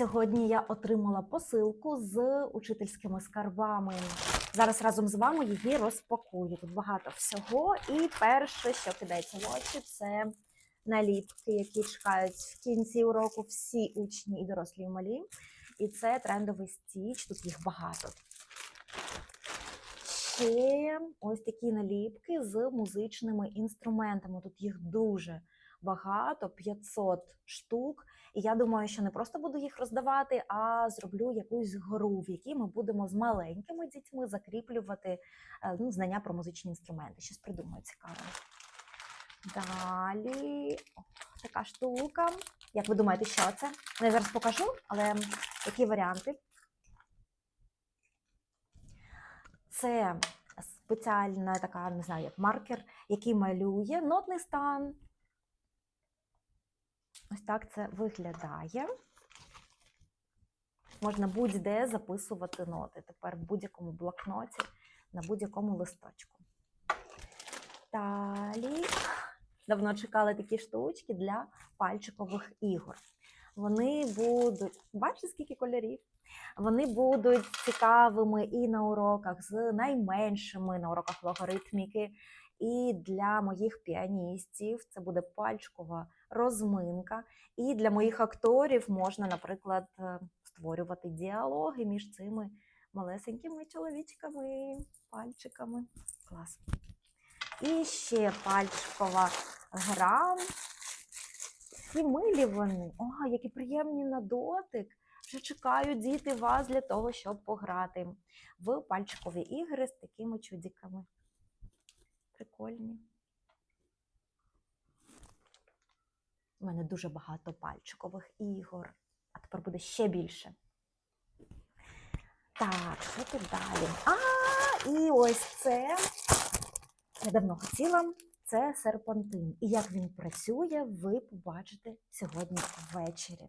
Сьогодні я отримала посилку з учительськими скарбами. Зараз разом з вами її розпакую. Тут багато всього. І перше, що кидається в очі, це наліпки, які чекають в кінці уроку всі учні і дорослі і малі. І це трендовий стіч, тут їх багато. Ще ось такі наліпки з музичними інструментами. Тут їх дуже багато, 500 штук. І я думаю, що не просто буду їх роздавати, а зроблю якусь гру, в якій ми будемо з маленькими дітьми закріплювати е, ну, знання про музичні інструменти. Щось придумаю цікаве. Далі о, така штука. Як ви думаєте, що це? Ну, я зараз покажу, але які варіанти? Це спеціальна така, не знаю, як маркер, який малює нотний стан. Ось так це виглядає. Можна будь-де записувати ноти. Тепер в будь-якому блокноті, на будь-якому листочку. Далі давно чекали такі штучки для пальчикових ігор. Вони будуть, бачите, скільки кольорів? Вони будуть цікавими і на уроках з найменшими на уроках логаритміки. І для моїх піаністів це буде пальчикова розминка. І для моїх акторів можна, наприклад, е, створювати діалоги між цими малесенькими чоловічками, пальчиками. Клас. І ще пальчикова гра. І милі вони. О, які приємні на дотик. Вже чекають діти вас для того, щоб пограти в пальчикові ігри з такими чудиками. Прикольні. У мене дуже багато пальчикових ігор, а тепер буде ще більше. Так, що тут далі? А, і ось це. Я давно хотіла. Це серпантин. І як він працює, ви побачите сьогодні ввечері.